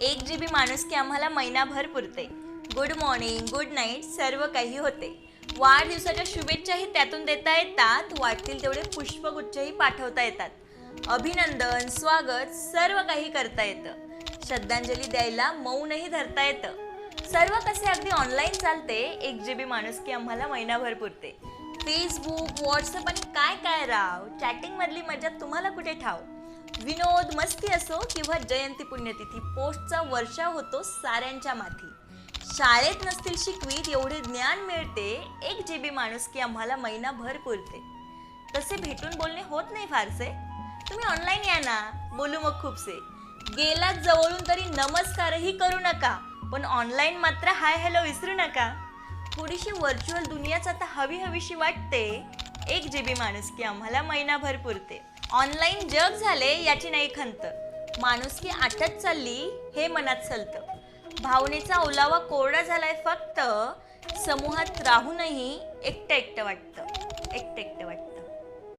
एक G B माणूस की आम्हाला महिनाभर पुरते. गुड मॉर्निंग गुड नाईट सर्व काही होते. वाढदिवसाच्या शुभेच्छाही त्यातून देता येतात. वाटतील तेवढे पुष्पगुच्छही पाठवता येतात. अभिनंदन स्वागत सर्व काही करता येतं. श्रद्धांजली द्यायला मौनही धरता येतं. सर्व कसे अगदी ऑनलाईन चालते एक जी बी माणूस की आम्हाला महिनाभर पुरते. फेसबुक व्हॉट्सअप आणि काय काय राव? चॅटिंगमधली मजा तुम्हाला कुठे ठाव विनोद मस्ती असो किंवा जयंती पुण्यतिथी पोस्टचा वर्षा होतो साऱ्यांच्या माथी. शाळेत नसतील शिकवीत एवढे ज्ञान मिळते एक जी बी माणूस की आम्हाला महिनाभर पुरते. तसे भेटून बोलणे होत नाही फारसे. तुम्ही ऑनलाईन या ना बोलू मग खूपसे. गेलात जवळून तरी नमस्कारही करू नका पण ऑनलाईन मात्र हाय हॅलो विसरू नका. थोडीशी व्हर्च्युअल दुनियाच आता हवी हवीशी वाटते एक जी बी माणूस की आम्हाला महिनाभर पुरते. ऑनलाईन जग झाले याची नाही खंत. माणुसकी आटत चालली हे मनात चलतं भावनेचा ओलावा कोरडा झालाय फक्त समूहात राहूनही एकटं एकटं वाटतं. एकटं एकटं वाटतं.